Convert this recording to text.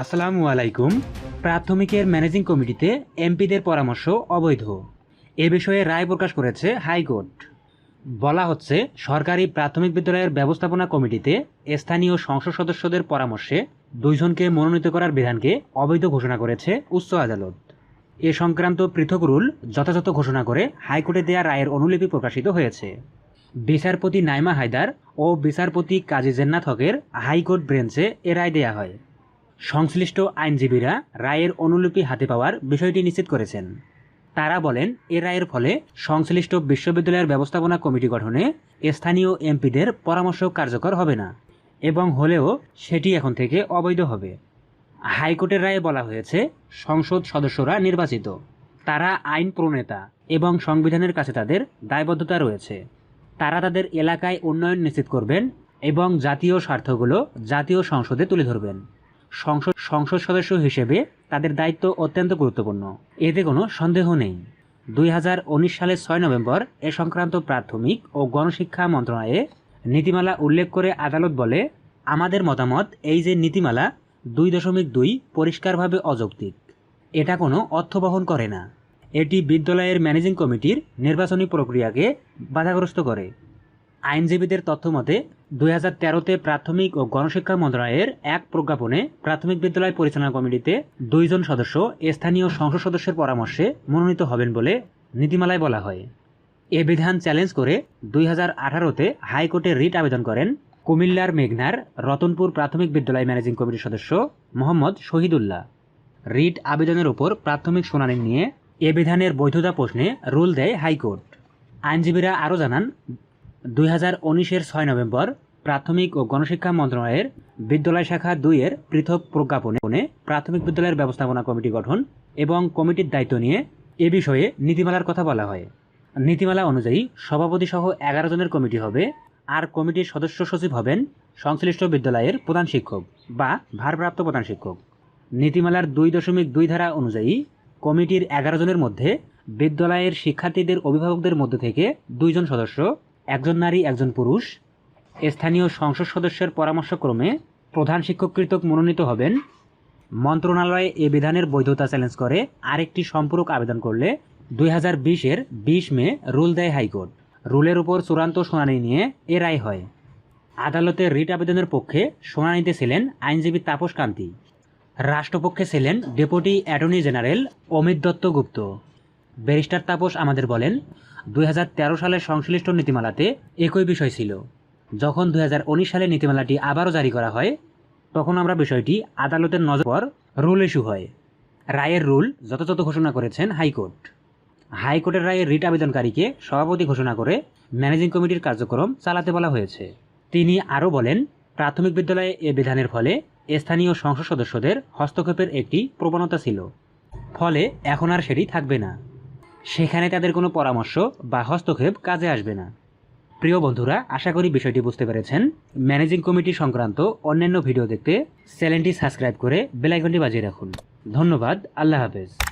আসসালামু আলাইকুম। প্রাথমিকের ম্যানেজিং কমিটিতে এমপিদের পরামর্শ অবৈধ। এ বিষয়ে রায় প্রকাশ করেছে হাইকোর্ট। বলা হচ্ছে, সরকারি প্রাথমিক বিদ্যালয়ের ব্যবস্থাপনা কমিটিতে স্থানীয় সংসদ সদস্যদের পরামর্শে দুইজনকে মনোনীত করার বিধানকে অবৈধ ঘোষণা করেছে উচ্চ আদালত। এ সংক্রান্ত পৃথক রুল যথাযথ ঘোষণা করে হাইকোর্টে দেয়া রায়ের অনুলিপি প্রকাশিত হয়েছে। বিচারপতি নাইমা হায়দার ও বিচারপতি কাজী জেন্নাথ হকের হাইকোর্ট বেঞ্চে এ রায় দেয়া হয়। সংশ্লিষ্ট আইনজীবীরা রায়ের অনুলিপি হাতে পাওয়ার বিষয়টি নিশ্চিত করেছেন। তারা বলেন, এ রায়ের ফলে সংশ্লিষ্ট বিশ্ববিদ্যালয়ের ব্যবস্থাপনা কমিটি গঠনে স্থানীয় এমপিদের পরামর্শ কার্যকর হবে না এবং হলেও সেটি এখন থেকে অবৈধ হবে। হাইকোর্টের রায়ে বলা হয়েছে, সংসদ সদস্যরা নির্বাচিত। তারা আইন প্রণেতা এবং সংবিধানের কাছে তাদের দায়বদ্ধতা রয়েছে। তারা তাদের এলাকায় উন্নয়ন নিশ্চিত করবেন এবং জাতীয় স্বার্থগুলো জাতীয় সংসদে তুলে ধরবেন। সংসদ সংসদ সদস্য হিসেবে তাদের দায়িত্ব অত্যন্ত গুরুত্বপূর্ণ। এতে কোনো সন্দেহ নেই। দুই হাজার উনিশ সালের ছয় নভেম্বর এ সংক্রান্ত প্রাথমিক ও গণশিক্ষা মন্ত্রণালয়ে নীতিমালা উল্লেখ করে আদালত বলে, আমাদের মতামত এই যে নীতিমালা দুই দশমিক দুই পরিষ্কারভাবে অযৌক্তিক। এটা কোনো অর্থ বহন করে না। এটি বিদ্যালয়ের ম্যানেজিং কমিটির নির্বাচনী প্রক্রিয়াকে বাধাগ্রস্ত করে। আইনজীবীদের তথ্য মতে, দুই হাজার তেরোতে প্রাথমিক ও গণশিক্ষা মন্ত্রণালয়ের এক প্রজ্ঞাপনে প্রাথমিক বিদ্যালয় পরিচালনা কমিটিতে দুইজন সদস্য স্থানীয় সংসদ সদস্যের পরামর্শে মনোনীত হবেন বলে নীতিমালায় বলা হয়। এ বিধান চ্যালেঞ্জ করে দুই হাজার আঠারোতে হাইকোর্টে রিট আবেদন করেন কুমিল্লার মেঘনার রতনপুর প্রাথমিক বিদ্যালয় ম্যানেজিং কমিটির সদস্য মোহাম্মদ শহীদুল্লাহ। রিট আবেদনের উপর প্রাথমিক শুনানি নিয়ে এ বিধানের বৈধতা প্রশ্নে রুল দেয় হাইকোর্ট। আইনজীবীরা আরও জানান দুই হাজার উনিশের ছয় নভেম্বর প্রাথমিক ও গণশিক্ষা মন্ত্রণালয়ের বিদ্যালয় শাখা দুইয়ের পৃথক প্রজ্ঞাপনে প্রাথমিক বিদ্যালয়ের ব্যবস্থাপনা কমিটি গঠন এবং কমিটির দায়িত্ব নিয়ে এ বিষয়ে নীতিমালার কথা বলা হয়। নীতিমালা অনুযায়ী সভাপতি সহ এগারো জনের কমিটি হবে আর কমিটির সদস্য সচিব হবেন সংশ্লিষ্ট বিদ্যালয়ের প্রধান শিক্ষক বা ভারপ্রাপ্ত প্রধান শিক্ষক। নীতিমালার দুই দশমিক দুই ধারা অনুযায়ী কমিটির এগারো জনের মধ্যে বিদ্যালয়ের শিক্ষার্থীদের অভিভাবকদের মধ্যে থেকে দুইজন সদস্য একজন নারী, একজন পুরুষ। স্থানীয় সংসদ সদস্যের পরামর্শক্রমে প্রধান শিক্ষক কৃতক মনোনীত হবেন। মন্ত্রণালয়ে এ বিধানের বৈধতা চ্যালেঞ্জ করে। আরেকটি সম্পূরক আবেদন করলে দুই হাজার বিশের বিশ মে রুল দেয় হাইকোর্ট। রুলের উপর চূড়ান্ত শুনানি নিয়ে এ রায় হয়। আদালতের রিট আবেদনের পক্ষে শুনানিতে ছিলেন আইনজীবী তাপস কান্তি। রাষ্ট্রপক্ষে ছিলেন deputy attorney general Amit Dutta Gupta. Barrister Tapas আমাদের বলেন, দুই হাজার তেরো সালের সংশ্লিষ্ট নীতিমালাতে একই বিষয় ছিল। যখন দু হাজার উনিশ সালে নীতিমালাটি আবারও জারি করা হয়, তখন আমরা বিষয়টি আদালতের নজর পর রুল ইস্যু হয়। রায়ের রুল যথাযথ ঘোষণা করেছেন হাইকোর্ট। হাইকোর্টের রায়ে রিট আবেদনকারীকে সভাপতি ঘোষণা করে ম্যানেজিং কমিটির কার্যক্রম চালাতে বলা হয়েছে। তিনি আরও বলেন, প্রাথমিক বিদ্যালয়ে এ বিধানের ফলে স্থানীয় সংসদ সদস্যদের হস্তক্ষেপের একটি প্রবণতা ছিল। ফলে এখন আর সেটি থাকবে না। সেখানে তাদের কোনো পরামর্শ বা হস্তক্ষেপ কাজে আসবে না। প্রিয় বন্ধুরা, আশা করি বিষয়টি বুঝতে পেরেছেন। ম্যানেজিং কমিটি সংক্রান্ত অন্যান্য ভিডিও দেখতে চ্যানেলটি সাবস্ক্রাইব করে বেলাইকনটি বাজিয়ে রাখুন। ধন্যবাদ। আল্লাহ হাফেজ।